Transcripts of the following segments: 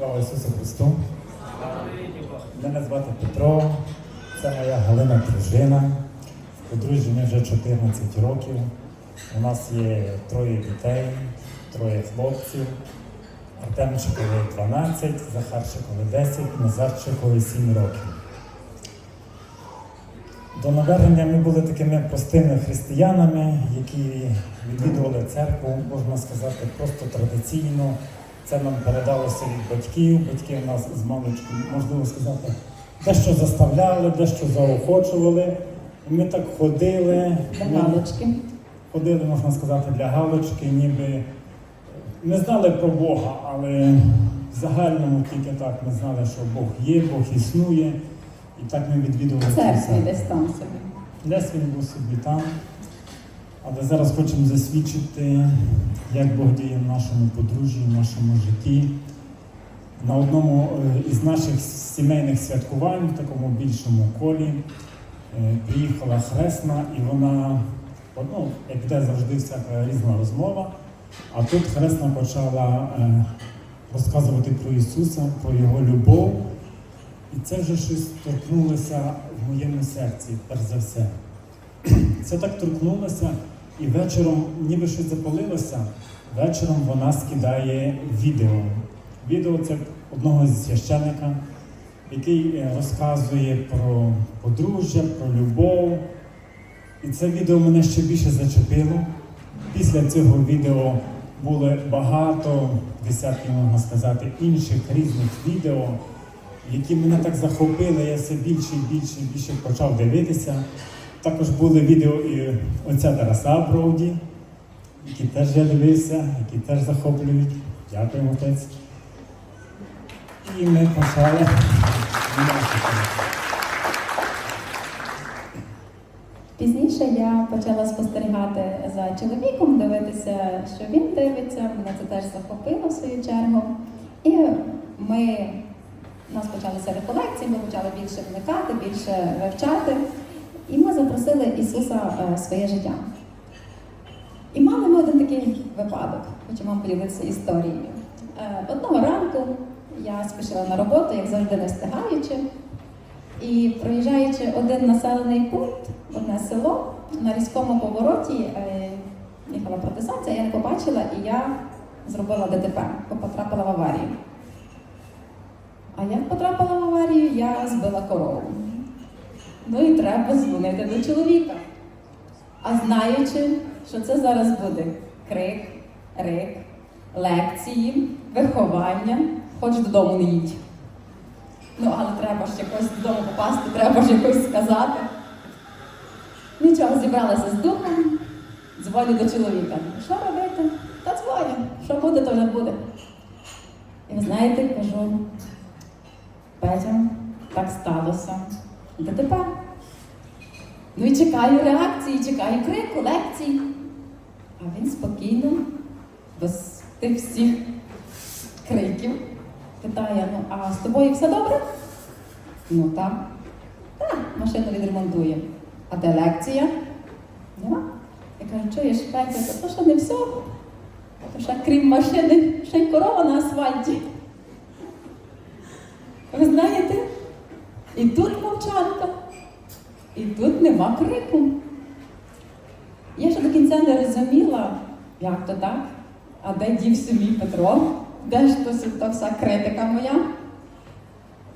Слава Ісусу Христу! Мене звати Петро, це моя Галина дружина. Подружжя ми вже 14 років. У нас є троє дітей, троє хлопців. Артемчикові 12, Захарчикові 10, Назарчикові 7 років. До навернення ми були такими простими християнами, які відвідували церкву, можна сказати, просто традиційно. Це нам передалося від батьків. Батьки нас з мамочкою, можливо сказати, дещо заставляли, дещо заохочували. Ми так ходили. Для галочки. Ходили, можна сказати, для галочки, ніби не знали про Бога, але в загальному тільки так ми знали, що Бог є, Бог існує. І так ми відвідували церкві десь там собі. Десь він був собі там. Але зараз хочемо засвідчити, як Бог діє в нашому подружжі, в нашому житті. На одному е, із наших сімейних святкувань, в такому більшому колі, е, приїхала хресна, і вона, ну, як де завжди, всяка різна розмова. А тут хресна почала е, розказувати про Ісуса, про Його любов. І це вже щось торкнулося в моєму серці, перш за все. Це так торкнулося, і вечором, ніби щось запалилося, вечором вона скидає відео. Відео це одного з священника, який е, розказує про подружжя, про любов. І це відео мене ще більше зачепило. Після цього відео було багато десятків, можна сказати, інших різних відео, які мене так захопили, я все більше і більше і більше почав дивитися. Також були відео і отця Тараса Броуді, які теж я дивився, які теж захоплюють. Дякуємо, отець. І ми почали. Пізніше я почала спостерігати за чоловіком, дивитися, що він дивиться. Мене це теж захопило в свою чергу. І ми у нас почалися реколекції, ми почали більше вникати, більше вивчати. І ми запросили Ісуса е, в своє життя. І мали ми один такий випадок, хочу вам поділитися історією. Е, Одного ранку я спішила на роботу, як завжди не встигаючи. І проїжджаючи один населений пункт, одне село, на різкому повороті е, їхала протестація, я не побачила і я зробила ДТП, бо потрапила в аварію. А як потрапила в аварію, я збила корову. Ну і треба дзвонити до чоловіка. А знаючи, що це зараз буде крик, рик, лекції, виховання, хоч додому не їдь. Ну, але треба ж якось додому попасти, треба ж якось сказати. Нічого, зібралася з духом, дзвоню до чоловіка. Що робити? Та дзвоню. Що буде, то вже буде. І ви знаєте, кажу, Петя, так сталося. ДТП. Ну і чекаю реакції, чекаю крику, лекцій. А він спокійно, без тих всіх криків, питає: ну, а з тобою все добре? Ну так. Так, машину відремонтує. А де лекція? Нема. Я кажу, чуєш, Петя, то що не все? То ще крім машини, ще й корова на асфальті. Ви знаєте, і тут тут нема крику. Я ще до кінця не розуміла, як то так, а де дівся мій Петро, де ж то, вся критика моя.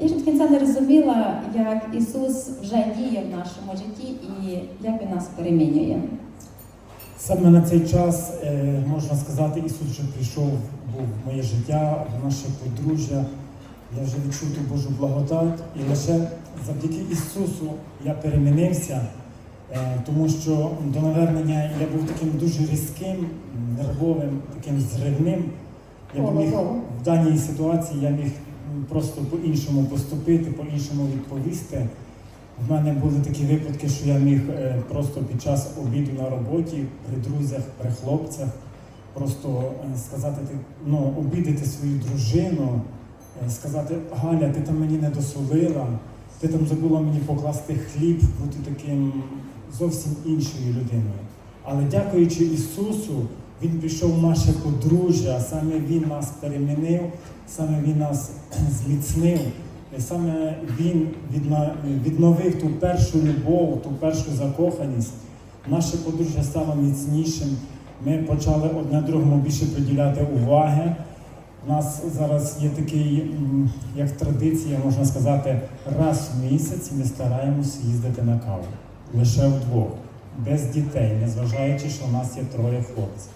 Я ще до кінця не розуміла, як Ісус вже діє в нашому житті і як Він нас перемінює. Саме на цей час, е, можна сказати, Ісус вже прийшов був в моє життя, в наше подружжя. Я вже відчув ту Божу благодать. І лише завдяки Ісусу я перемінився, е, тому що до навернення я був таким дуже різким, нервовим, таким зривним. Я б міг в даній ситуації я міг просто по-іншому поступити, по-іншому відповісти. В мене були такі випадки, що я міг е, просто під час обіду на роботі, при друзях, при хлопцях, просто е, сказати, ну, обідати свою дружину, сказати, Галя, ти там мені не досолила, ти там забула мені покласти хліб, бути таким зовсім іншою людиною. Але дякуючи Ісусу, Він прийшов наше подружжя, саме Він нас перемінив, саме Він нас зміцнив, саме Він відновив ту першу любов, ту першу закоханість. Наше подружжя стало міцнішим. Ми почали одне другому більше приділяти уваги. У нас зараз є такий, як традиція, можна сказати, раз в місяць ми стараємося їздити на каву. Лише вдвох, без дітей, незважаючи, що в нас є троє хлопців.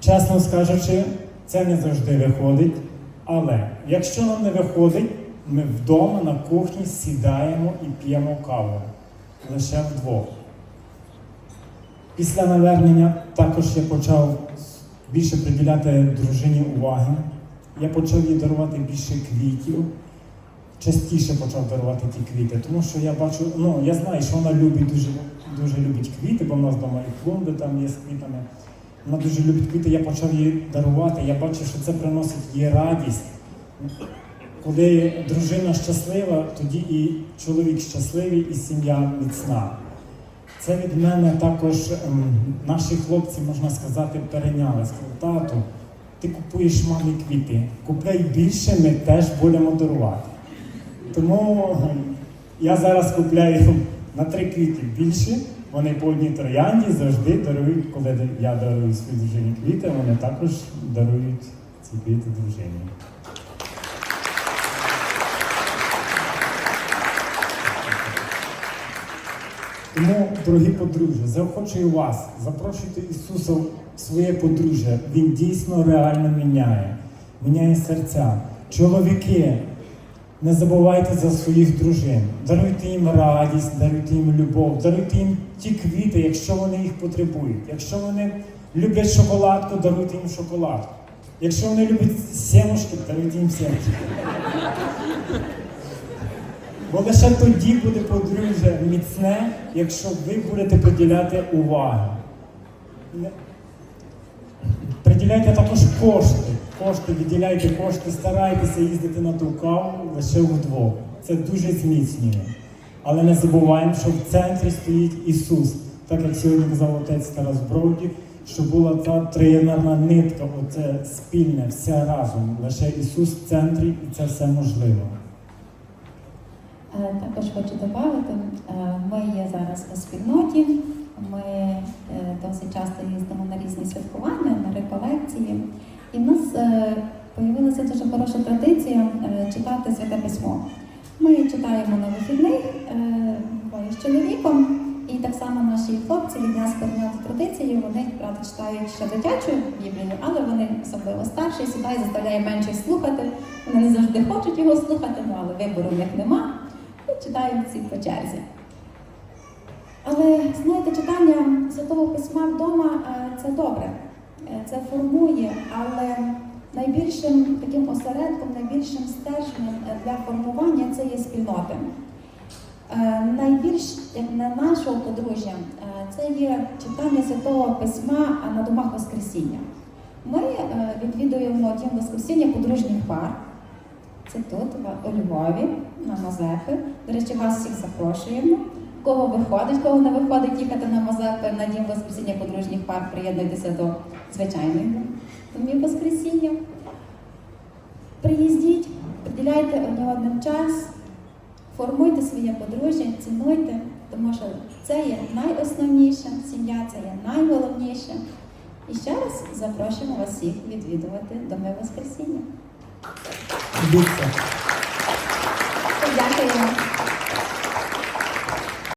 Чесно скажучи, це не завжди виходить, але якщо нам не виходить, ми вдома на кухні сідаємо і п'ємо каву. Лише вдвох. Після навернення також я почав більше приділяти дружині уваги. Я почав їй дарувати більше квітів. Частіше почав дарувати ті квіти, тому що я бачу, ну я знаю, що вона любить дуже, дуже любить квіти, бо в нас вдома і клумби там є з квітами. Вона дуже любить квіти, я почав їй дарувати. Я бачу, що це приносить їй радість. Коли дружина щаслива, тоді і чоловік щасливий, і сім'я міцна. Це від мене також ем, наші хлопці, можна сказати, перейняли. Сказали, тату, ти купуєш мамі квіти, купляй більше, ми теж будемо дарувати. Тому ем, я зараз купляю на три квіти більше. Вони по одній троянді завжди дарують, коли я дарую своїй дружині квіти, вони також дарують ці квіти дружині. Тому, дорогі подружжя, заохочую вас, запрошуйте Ісуса в своє подружжя. Він дійсно реально міняє, міняє серця. Чоловіки, не забувайте за своїх дружин. Даруйте їм радість, даруйте їм любов, даруйте їм ті квіти, якщо вони їх потребують. Якщо вони люблять шоколадку, даруйте їм шоколадку. Якщо вони люблять сімушки, даруйте їм сімушки. Бо лише тоді буде подружжя міцне, якщо ви будете приділяти увагу. Приділяйте також кошти. Кошти, відділяйте кошти, старайтеся їздити на ту каву лише вдвох. Це дуже зміцнює. Але не забуваємо, що в центрі стоїть Ісус. Так як сьогодні казав отець Тарас Броді, що була та триєднарна нитка, оце спільне, все разом. Лише Ісус в центрі і це все можливо. Е, Також хочу додати, е, ми є зараз у спільноті. Ми е, досить часто їздимо на різні святкування, на реколекції. І в нас з'явилася дуже хороша традиція читати святе письмо. Ми читаємо на вихідних з чоловіком, і так само наші хлопці від нас перейняли традицію. Вони правда читають ще дитячу Біблію, але вони особливо старші сюди заставляє менше слухати. Вони не завжди хочуть його слухати, ну але вибору в них нема. І читають всі по черзі. Але знаєте, читання Святого Письма вдома е, це добре, Е, це формує, але найбільшим таким осередком, найбільшим стержнем е, для формування це є спільноти. Найбільш на нашого подружжя, це є читання Святого Письма на домах Воскресіння. Ми відвідуємо дім Воскресіння подружніх пар. Це тут, у Львові, на Мазепи. До речі, вас всіх запрошуємо. Кого виходить, кого не виходить їхати на Мазепи, на дім Воскресіння подружніх пар, приєднуйтеся до звичайних домів Воскресіння. Приїздіть, приділяйте одне одним час, формуйте своє подружжя, цінуйте, тому що це є найосновніше, сім'я це є найголовніше. І ще раз запрошуємо вас всіх відвідувати доми Воскресіння. Obrigada.